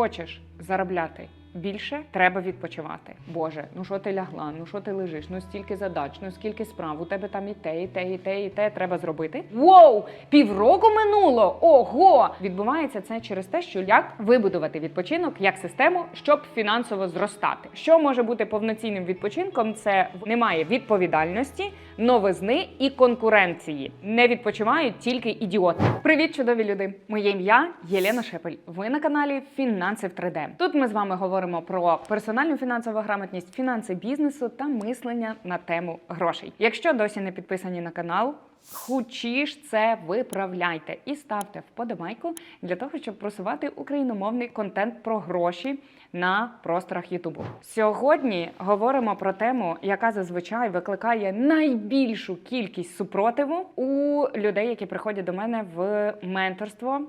Хочеш заробляти більше, треба відпочивати. Боже, ну що ти лягла? Ну що ти лежиш? Ну стільки задач, ну скільки справ, у тебе там і те, і те, і те, і те треба зробити. Воу! Півроку минуло! Ого! Відбувається це через те, що як вибудувати відпочинок як систему, щоб фінансово зростати. Що може бути повноцінним відпочинком? Це немає відповідальності, новизни і конкуренції. Не відпочивають тільки ідіоти. Привіт, чудові люди! Моє ім'я Єлена Шепель. Ви на каналі Фінанси в 3D. Тут ми з вами говоримо про персональну фінансову грамотність, фінанси бізнесу та мислення на тему грошей. Якщо досі не підписані на канал. Хучіш це виправляйте і ставте вподобайку для того, щоб просувати україномовний контент про гроші на просторах Ютубу. Сьогодні говоримо про тему, яка зазвичай викликає найбільшу кількість супротиву у людей, які приходять до мене в менторство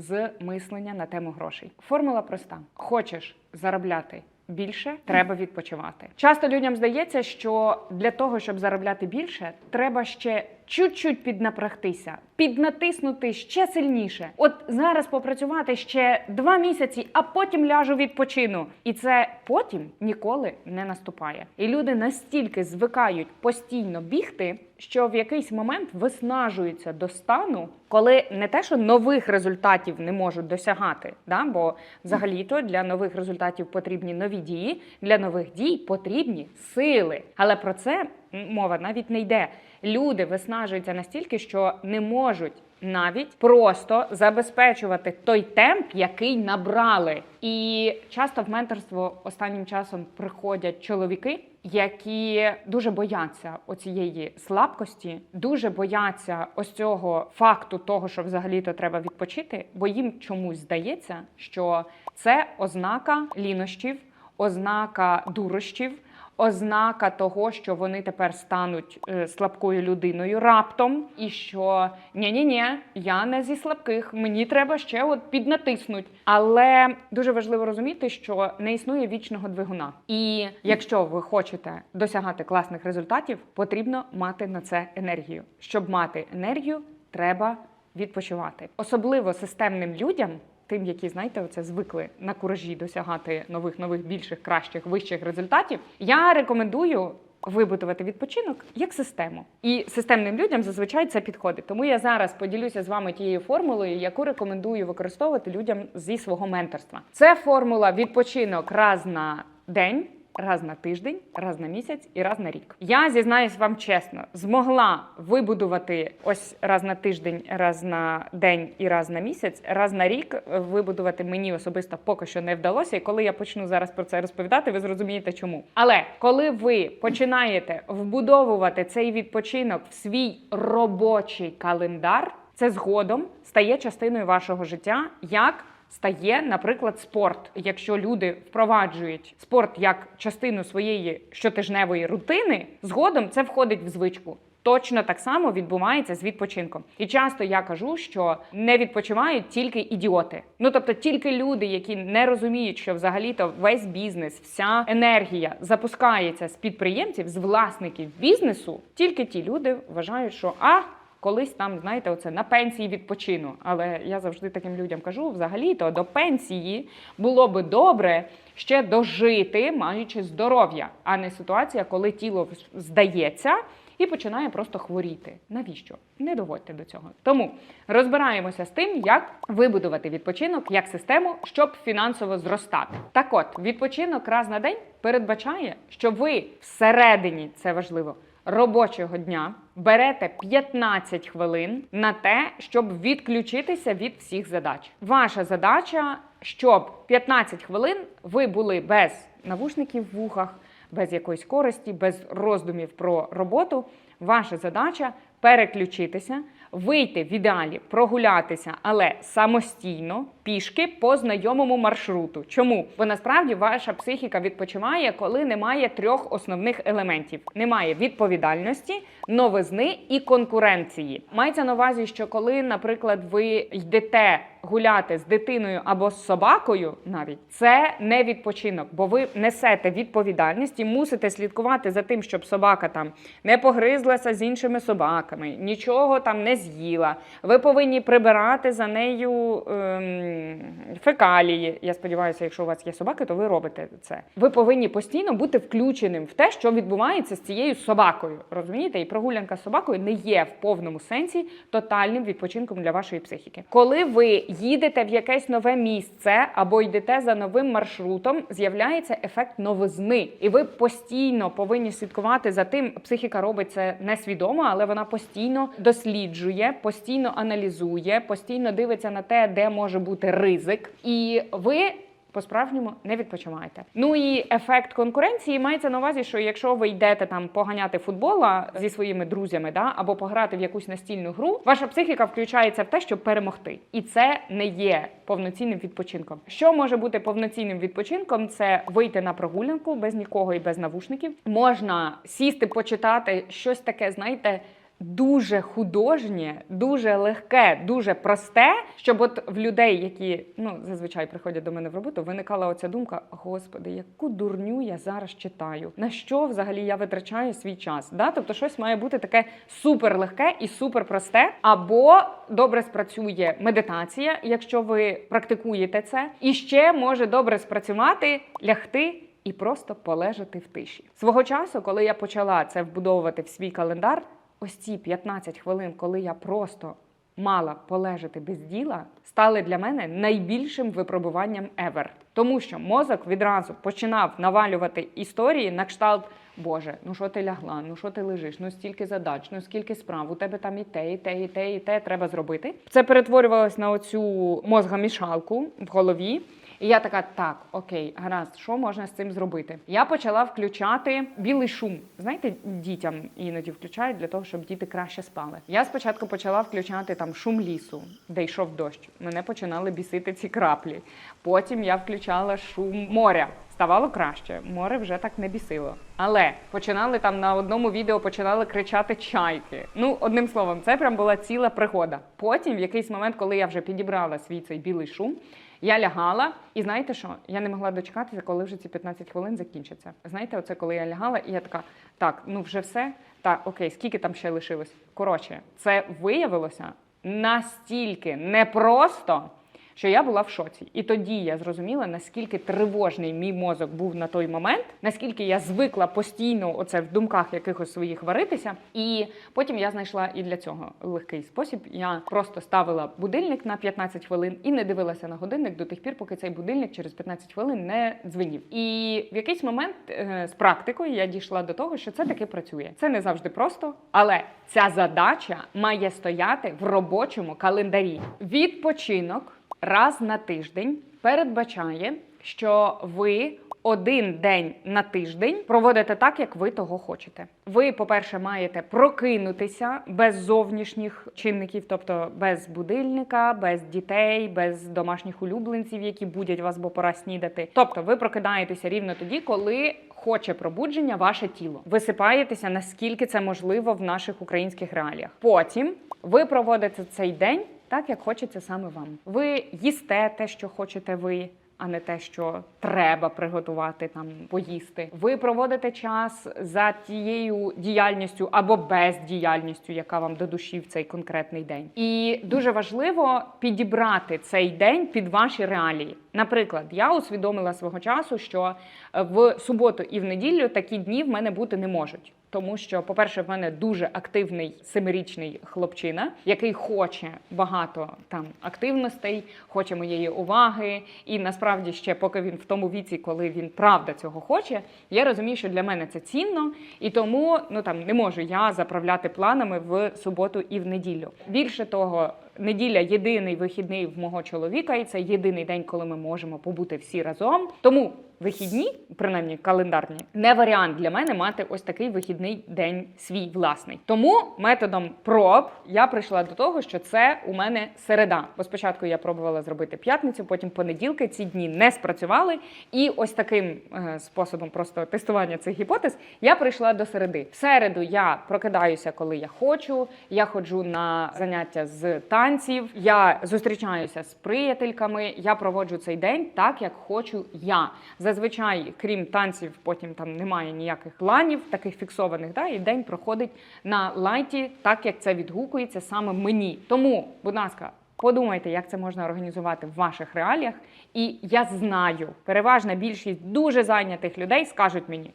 з мислення на тему грошей. Формула проста: хочеш заробляти. Більше треба відпочивати. Часто людям здається, що для того, щоб заробляти більше, треба ще чуть-чуть піднапрягтися, піднатиснути ще сильніше. От зараз попрацювати ще два місяці, а потім ляжу відпочину. І це потім ніколи не наступає. І люди настільки звикають постійно бігти, що в якийсь момент виснажуються до стану, коли не те, що нових результатів не можуть досягати, да? бо взагалі-то для нових результатів потрібні нові дії, для нових дій потрібні сили. Але про це мова навіть не йде. Люди виснажуються настільки, що не можуть навіть просто забезпечувати той темп, який набрали. І часто в менторство останнім часом приходять чоловіки, які дуже бояться оцієї слабкості, дуже бояться ось цього факту того, що взагалі-то треба відпочити, бо їм чомусь здається, що це ознака лінощів, ознака дурощів. Ознака того, що вони тепер стануть е, слабкою людиною раптом, і що ні-ні-ні, я не зі слабких, мені треба ще от піднатиснуть. Але дуже важливо розуміти, що не існує вічного двигуна. І якщо ви хочете досягати класних результатів, потрібно мати на це енергію. Щоб мати енергію, треба відпочивати, особливо системним людям. Тим, які знаєте, оце звикли на куражі досягати нових, нових, більших, кращих, вищих результатів, я рекомендую вибудувати відпочинок як систему. І системним людям зазвичай це підходить. Тому я зараз поділюся з вами тією формулою, яку рекомендую використовувати людям зі свого менторства. Це формула відпочинок раз на день. Раз на тиждень, раз на місяць і раз на рік. Я зізнаюсь вам чесно, змогла вибудувати ось раз на тиждень, раз на день і раз на місяць, раз на рік вибудувати мені особисто поки що не вдалося. І коли я почну зараз про це розповідати, ви зрозумієте чому. Але коли ви починаєте вбудовувати цей відпочинок в свій робочий календар, це згодом стає частиною вашого життя як стає, наприклад, спорт. Якщо люди впроваджують спорт як частину своєї щотижневої рутини, згодом це входить в звичку. Точно так само відбувається з відпочинком. І часто я кажу, що не відпочивають тільки ідіоти. Ну тобто тільки люди, які не розуміють, що взагалі-то весь бізнес, вся енергія запускається з підприємців, з власників бізнесу. Тільки ті люди вважають, що а. Колись там, знаєте, оце на пенсії відпочину. Але я завжди таким людям кажу: взагалі-то до пенсії було би добре ще дожити, маючи здоров'я, а не ситуація, коли тіло здається і починає просто хворіти. Навіщо? Не доводьте до цього. Тому розбираємося з тим, як вибудувати відпочинок як систему, щоб фінансово зростати. Так от, відпочинок раз на день передбачає, що ви всередині це важливо робочого дня берете 15 хвилин на те, щоб відключитися від всіх задач. Ваша задача, щоб 15 хвилин ви були без навушників в вухах, без якоїсь користі, без роздумів про роботу. Ваша задача переключитися, вийти в ідеалі, прогулятися, але самостійно, пішки по знайомому маршруту. Чому? Бо насправді ваша психіка відпочиває, коли немає трьох основних елементів: немає відповідальності, новизни і конкуренції. Мається на увазі, що коли, наприклад, ви йдете гуляти з дитиною або з собакою, навіть це не відпочинок, бо ви несете відповідальність і мусите слідкувати за тим, щоб собака там не погризлася з іншими собаками, нічого там не з'їла. Ви повинні прибирати за нею ем, фекалії. Я сподіваюся, якщо у вас є собаки, то ви робите це. Ви повинні постійно бути включеним в те, що відбувається з цією собакою. Розумієте? І прогулянка з собакою не є в повному сенсі тотальним відпочинком для вашої психіки. Коли ви їдете в якесь нове місце або йдете за новим маршрутом, з'являється ефект новизни, і ви постійно повинні слідкувати за тим. Психіка робить це несвідомо, але вона постійно досліджує, постійно аналізує, постійно дивиться на те, де може бути ризик, і ви. По-справжньому не відпочиваєте. Ну і ефект конкуренції мається на увазі, що якщо ви йдете там поганяти футбола зі своїми друзями, да або пограти в якусь настільну гру, ваша психіка включається в те, щоб перемогти, і це не є повноцінним відпочинком. Що може бути повноцінним відпочинком? Це вийти на прогулянку без нікого і без навушників. Можна сісти, почитати щось таке, знаєте. Дуже художнє, дуже легке, дуже просте, щоб от в людей, які ну зазвичай приходять до мене в роботу, виникала оця думка: Господи, яку дурню я зараз читаю. На що взагалі я витрачаю свій час? Да? Тобто, щось має бути таке супер легке і супер просте, або добре спрацює медитація, якщо ви практикуєте це, і ще може добре спрацювати лягти. І просто полежати в тиші свого часу, коли я почала це вбудовувати в свій календар, ось ці 15 хвилин, коли я просто мала полежати без діла, стали для мене найбільшим випробуванням ever. Тому що мозок відразу починав навалювати історії на кшталт. Боже, ну що ти лягла? Ну що ти лежиш? Ну стільки задач, ну скільки справ, у тебе там і те, і те, і те, і те треба зробити. Це перетворювалось на оцю мозгомішалку в голові. І я така, так, окей, гаразд, що можна з цим зробити? Я почала включати білий шум. Знаєте, дітям іноді включають для того, щоб діти краще спали. Я спочатку почала включати там шум лісу, де йшов дощ. Мене починали бісити ці краплі. Потім я включала шум моря. Ставало краще, море вже так не бісило. Але починали там на одному відео починали кричати чайки. Ну, одним словом, це прям була ціла пригода. Потім, в якийсь момент, коли я вже підібрала свій цей білий шум, я лягала, і знаєте що? Я не могла дочекатися, коли вже ці 15 хвилин закінчаться. Знаєте, оце коли я лягала, і я така: так, ну вже все. Так, окей, скільки там ще лишилось? Коротше, це виявилося настільки непросто. Що я була в шоці, і тоді я зрозуміла, наскільки тривожний мій мозок був на той момент, наскільки я звикла постійно оце в думках якихось своїх варитися. І потім я знайшла і для цього легкий спосіб. Я просто ставила будильник на 15 хвилин і не дивилася на годинник до тих пір, поки цей будильник через 15 хвилин не дзвенів. І в якийсь момент е, з практикою я дійшла до того, що це таки працює. Це не завжди просто, але ця задача має стояти в робочому календарі. Відпочинок раз на тиждень передбачає, що ви один день на тиждень проводите так, як ви того хочете. Ви, по-перше, маєте прокинутися без зовнішніх чинників, тобто без будильника, без дітей, без домашніх улюбленців, які будять вас, бо пора снідати. Тобто, ви прокидаєтеся рівно тоді, коли хоче пробудження ваше тіло. Висипаєтеся наскільки це можливо в наших українських реаліях. Потім ви проводите цей день так, як хочеться саме вам. Ви їсте те, що хочете ви. А не те, що треба приготувати там поїсти. Ви проводите час за тією діяльністю або бездіяльністю, яка вам до душі в цей конкретний день. І дуже важливо підібрати цей день під ваші реалії. Наприклад, я усвідомила свого часу, що в суботу і в неділю такі дні в мене бути не можуть. Тому що, по-перше, в мене дуже активний семирічний хлопчина, який хоче багато там активностей, хоче моєї уваги. І насправді ще, поки він в тому віці, коли він правда цього хоче, я розумію, що для мене це цінно, і тому ну там не можу я заправляти планами в суботу і в неділю. Більше того. Неділя єдиний вихідний в мого чоловіка, і це єдиний день, коли ми можемо побути всі разом. Тому вихідні, принаймні календарні, не варіант для мене мати ось такий вихідний день свій власний. Тому методом проб я прийшла до того, що це у мене середа. Бо спочатку я пробувала зробити п'ятницю, потім понеділки. Ці дні не спрацювали. І ось таким е, способом просто тестування цих гіпотез я прийшла до середи. В середу я прокидаюся, коли я хочу. Я ходжу на заняття з танців. Я зустрічаюся з приятельками. Я проводжу цей день так, як хочу я. Зазвичай, крім танців, потім там немає ніяких планів, таких фіксованих. Да, і день проходить на лайті, так як це відгукується саме мені. Тому, будь ласка. Подумайте, як це можна організувати в ваших реаліях. І я знаю, переважна більшість дуже зайнятих людей скажуть мені,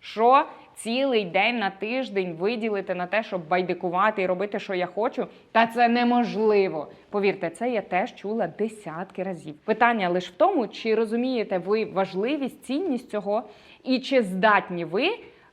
що цілий день на тиждень виділити на те, щоб байдикувати і робити, що я хочу, та це неможливо. Повірте, це я теж чула десятки разів. Питання лише в тому, чи розумієте ви важливість, цінність цього, і чи здатні ви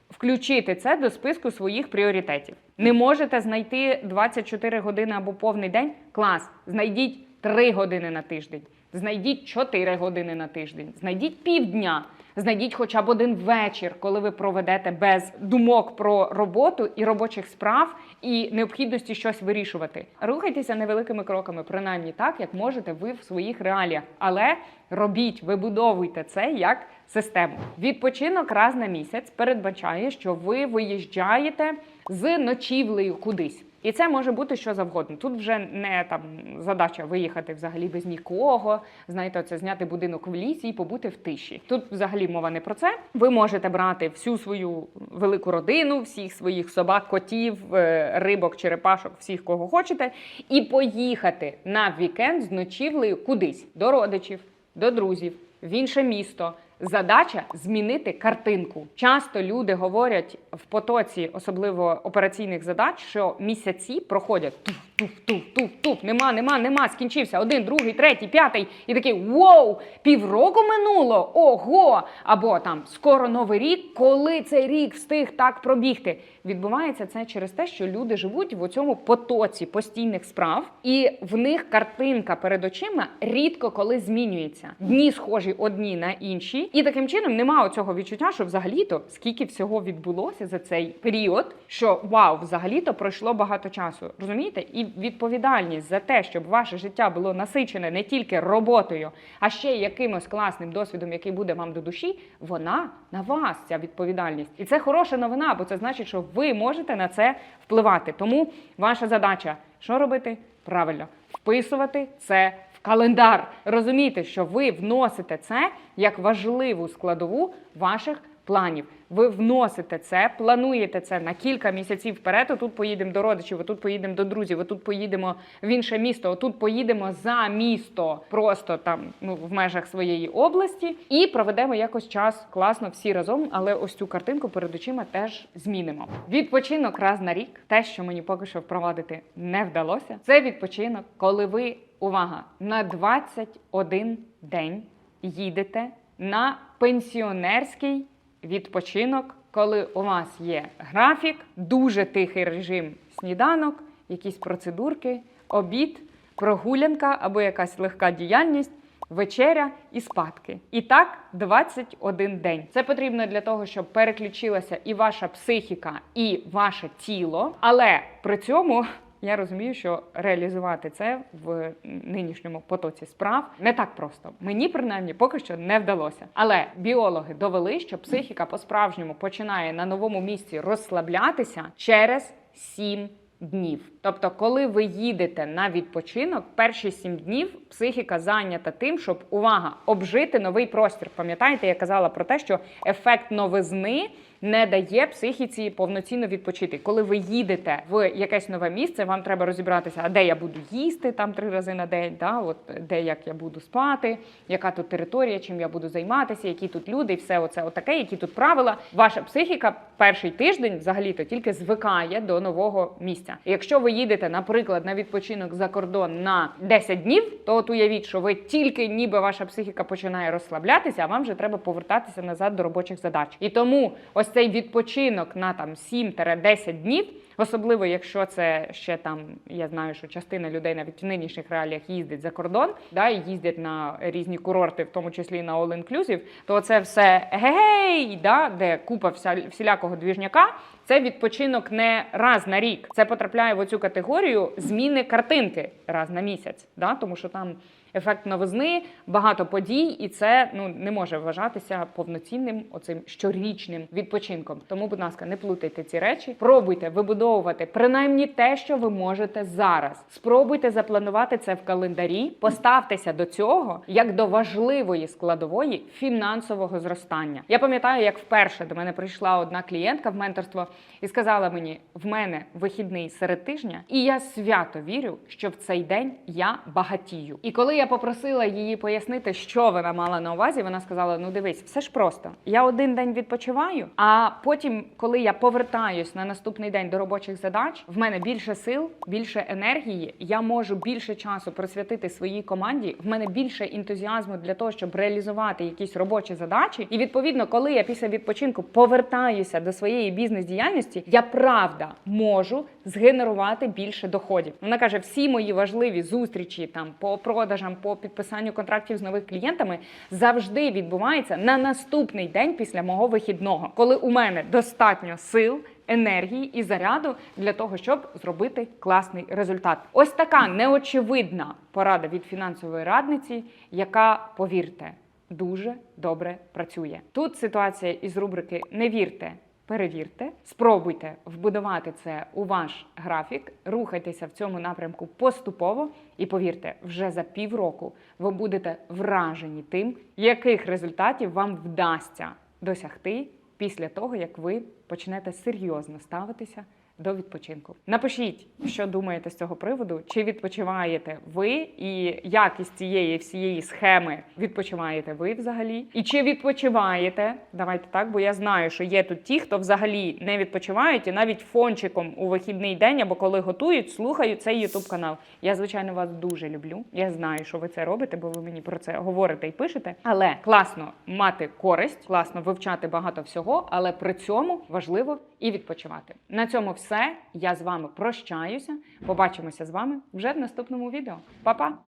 включити це до списку своїх пріоритетів. Не можете знайти 24 години або повний день. Клас, знайдіть 3 години на тиждень. Знайдіть 4 години на тиждень, знайдіть півдня, знайдіть хоча б один вечір, коли ви проведете без думок про роботу і робочих справ і необхідності щось вирішувати. Рухайтеся невеликими кроками, принаймні так, як можете ви в своїх реаліях. Але робіть, вибудовуйте це як систему. Відпочинок раз на місяць передбачає, що ви виїжджаєте з ночівлею кудись. І це може бути що завгодно. Тут вже не там задача виїхати взагалі без нікого. Знаєте, це зняти будинок в лісі і побути в тиші. Тут взагалі мова не про це. Ви можете брати всю свою велику родину, всіх своїх собак, котів, е, рибок, черепашок, всіх кого хочете, і поїхати на вікенд з ночівлею кудись до родичів, до друзів, в інше місто. Задача змінити картинку. Часто люди говорять в потоці, особливо операційних задач, що місяці проходять туф-туф-туф-туф, нема, нема, нема. Скінчився один, другий, третій, п'ятий, і такий воу, півроку минуло. Ого! Або там скоро новий рік, коли цей рік встиг так пробігти. Відбувається це через те, що люди живуть в цьому потоці постійних справ, і в них картинка перед очима рідко коли змінюється. Дні схожі одні на інші, і таким чином немає оцього відчуття, що взагалі-то скільки всього відбулося за цей період, що вау, взагалі-то пройшло багато часу. Розумієте? І відповідальність за те, щоб ваше життя було насичене не тільки роботою, а ще й якимось класним досвідом, який буде вам до душі, вона на вас ця відповідальність. І це хороша новина, бо це значить, що ви можете на це впливати. Тому ваша задача що робити? Правильно, вписувати це в календар. Розумійте, що ви вносите це як важливу складову ваших планів. Ви вносите це, плануєте це на кілька місяців вперед. Отут поїдемо до родичів, отут поїдемо до друзів, отут поїдемо в інше місто, отут поїдемо за місто, просто там ну в межах своєї області, і проведемо якось час класно всі разом. Але ось цю картинку перед очима теж змінимо. Відпочинок раз на рік, те, що мені поки що впровадити не вдалося. Це відпочинок, коли ви увага на 21 день їдете на пенсіонерський відпочинок, коли у вас є графік, дуже тихий режим сніданок, якісь процедурки, обід, прогулянка або якась легка діяльність. Вечеря і спадки. І так 21 день. Це потрібно для того, щоб переключилася і ваша психіка, і ваше тіло. Але при цьому я розумію, що реалізувати це в нинішньому потоці справ не так просто. Мені принаймні поки що не вдалося. Але біологи довели, що психіка по-справжньому починає на новому місці розслаблятися через 7 днів. Тобто, коли ви їдете на відпочинок, перші 7 днів психіка зайнята тим, щоб увага обжити новий простір. Пам'ятаєте, я казала про те, що ефект новизни не дає психіці повноцінно відпочити. Коли ви їдете в якесь нове місце, вам треба розібратися, а де я буду їсти там три рази на день, да, от де як я буду спати, яка тут територія, чим я буду займатися, які тут люди, і все оце отаке, які тут правила. Ваша психіка перший тиждень взагалі-то тільки звикає до нового місця. І якщо ви їдете, наприклад, на відпочинок за кордон на 10 днів, то от уявіть, що ви тільки ніби ваша психіка починає розслаблятися, а вам вже треба повертатися назад до робочих задач. І тому ось ось цей відпочинок на там 7-10 днів. Особливо, якщо це ще там, я знаю, що частина людей навіть в нинішніх реаліях їздить за кордон, да, і їздять на різні курорти, в тому числі на All Inclusive, то це все гей, да, де купа вся, всілякого двіжняка. Це відпочинок не раз на рік. Це потрапляє в оцю категорію зміни картинки раз на місяць, да, тому що там ефект новизни, багато подій, і це ну не може вважатися повноцінним оцим щорічним відпочинком. Тому, будь ласка, не плутайте ці речі. Пробуйте вибудовувати принаймні те, що ви можете зараз. Спробуйте запланувати це в календарі. Поставтеся до цього як до важливої складової фінансового зростання. Я пам'ятаю, як вперше до мене прийшла одна клієнтка в менторство і сказала мені: в мене вихідний серед тижня, і я свято вірю, що в цей день я багатію. І коли я попросила її пояснити, що вона мала на увазі, вона сказала: Ну дивись, все ж просто. Я один день відпочиваю, а потім, коли я повертаюсь на наступний день до робочих задач, в мене більше сил, більше енергії. Я можу більше часу присвятити своїй команді. В мене більше ентузіазму для того, щоб реалізувати якісь робочі задачі. І відповідно, коли я після відпочинку повертаюся до своєї бізнес-діяльності, я правда можу згенерувати більше доходів. Вона каже: всі мої важливі зустрічі там по продажам, по підписанню контрактів з нових клієнтами завжди відбуваються на наступний день після мого вихідного, коли у мене достатньо сил. Енергії і заряду для того, щоб зробити класний результат. Ось така неочевидна порада від фінансової радниці, яка, повірте, дуже добре працює. Тут ситуація із рубрики Не вірте, перевірте, спробуйте вбудувати це у ваш графік, рухайтеся в цьому напрямку поступово, і повірте, вже за півроку ви будете вражені тим, яких результатів вам вдасться досягти після того, як ви почнете серйозно ставитися до відпочинку. Напишіть, що думаєте з цього приводу, чи відпочиваєте ви, і як із цієї всієї схеми відпочиваєте ви взагалі, і чи відпочиваєте? Давайте так, бо я знаю, що є тут ті, хто взагалі не відпочивають, і навіть фончиком у вихідний день або коли готують, слухають цей ютуб канал. Я звичайно вас дуже люблю. Я знаю, що ви це робите, бо ви мені про це говорите і пишете. Але класно мати користь, класно вивчати багато всього, але при цьому важливо і відпочивати. На цьому все. Я з вами прощаюся. Побачимося з вами вже в наступному відео. Па-па!